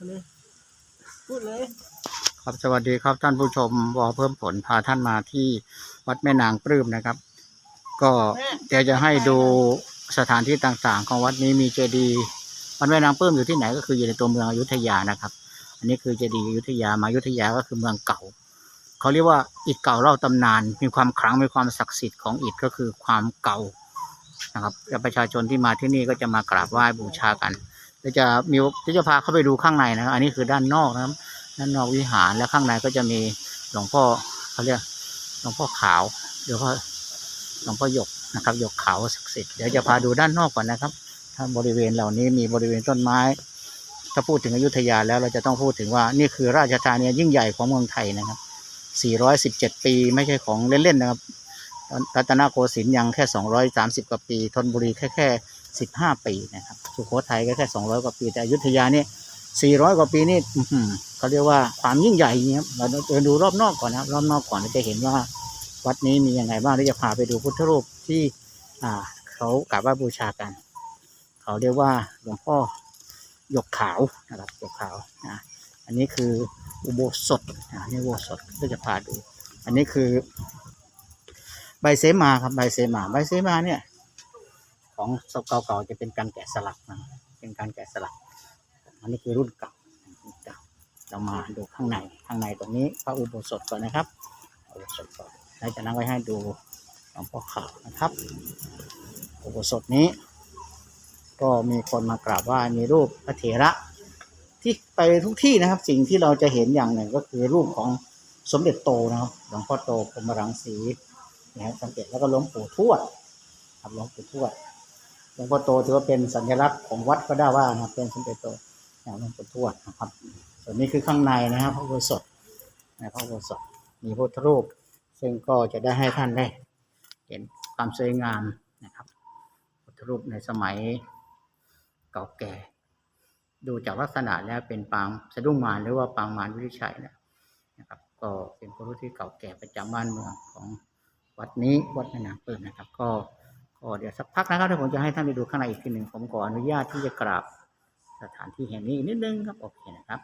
อันนี้พูดเลย ครับสวัสดีครับท่านผู้ชมวอเพิ่มผลพาท่านมาที่วัดแม่นางปลื้มนะครับ ก็เดี๋ยวจะให้ดูสถานที่ต่างๆ ของวัดนี้มีเจดีย์วัดแม่นางปลื้มอยู่ที่ไหนก็คืออยู่ในตัวเมืองอยุธยานะครับ อันนี้คือเจดีย์อยุธยามาอยุธยาก็คือเมืองเก่าเขาเรียกว่าอิฐเก่าเล่าตำนาน มีความขลังมีความศักดิ์สิทธิ์ของอิฐก็คือความเก่านะครับแล้วประชาชนที่มาที่นี่ก็จะมากราบไหว้บูชากัน เดี๋ยวจะมีเดี๋ยวจะพาเข้าไปดูข้างในนะครับ อันนี้คือด้านนอกนะครับ ด้านนอกวิหารและข้างในก็จะมีหลวงพ่อเขาเรียกหลวงพ่อขาวเดี๋ยวก็หลวงพ่อหยกนะครับหยกขาวศักดิ์สิทธิ์เดี๋ยวจะพาดูด้านนอกก่อนนะครับถ้าบริเวณเหล่านี้มีบริเวณต้นไม้ ถ้าพูดถึงอยุธยาแล้วเราจะต้องพูดถึงว่านี่คือราชธานียิ่งใหญ่ของเมืองไทยนะครับ 417 ปีไม่ใช่ของเล่นๆนะครับ รัตนโกสินทร์ยังแค่ 230 กว่าปีธนบุรีแค่แค่ 15 ปีนะครับสุโขทัยก็แค่ 200 กว่าปี แต่อยุธยานี่ 400 กว่าปีนี่เขาเรียกว่าความยิ่งใหญ่เนี่ยเราเดินดูรอบนอกก่อนนะครับรอบนอกก่อนเราจะเห็นว่าวัดนี้มียังไงบ้างที่จะพาไปดูพุทธรูปที่อ่าเขากราบไหว้บูชากัน เขาเรียกว่าหลวงพ่อหยกขาวนะครับหยกขาวนะอันนี้คืออุโบสถอ่านี่อุโบสถก็จะพาดู อันนี้คือ ใบเสมาครับใบเสมาใบเสมาเนี่ย ของศพเก่าๆจะเป็นการแกะสลักนะเป็นการแกะสลัก อันนี้คือรุ่นเก่ารุ่นเก่า เรามาดูข้างในข้างในตรงนี้พระอุโบสถก่อนนะครับอุโบสถก่อนแล้วจากนั้นก็ให้ดูหลวงพ่อขาวนะครับอุโบสถนี้ ก็มีคนมากราบไหว้มีรูปพระเถระที่ไปทุกที่นะครับ สิ่งที่เราจะเห็นอย่างหนึ่งก็คือรูปของสมเด็จโตนะครับหลวงพ่อโตพรมรังสี นะครับสังเกตแล้วก็หลวงปู่ทวดครับหลวงปู่ทวดหลวงพ่อโตถือว่าเป็นสัญลักษณ์ของวัดก็ได้ว่านะเป็นสมเด็จโตอย่างหลวงปู่ทวดนะครับ ส่วนนี้คือข้างในนะครับพระโบสถนะพระโบสถมีพระพุทธรูป ซึ่งก็จะได้ให้ท่านได้ เห็นความสวยงามนะครับพุทธรูปในสมัยเก่าแก่ ดูจากลักษณะแล้วเป็นปางสะดุ้งมารหรือว่าปางมารวิริชัยนะครับ ก็เป็นพระรูปที่เก่าแก่ประจำบ้านเมืองของ วัดนี้วัดแม่นางปลื้มนะครับ ก็ก็เดี๋ยวสักพักนะครับเดี๋ยวผมจะให้ท่านไปดูข้างในอีกทีหนึ่งผมขออนุญาตที่จะกราบสถานที่แห่งนี้นิดนึงครับโอเคนะครับ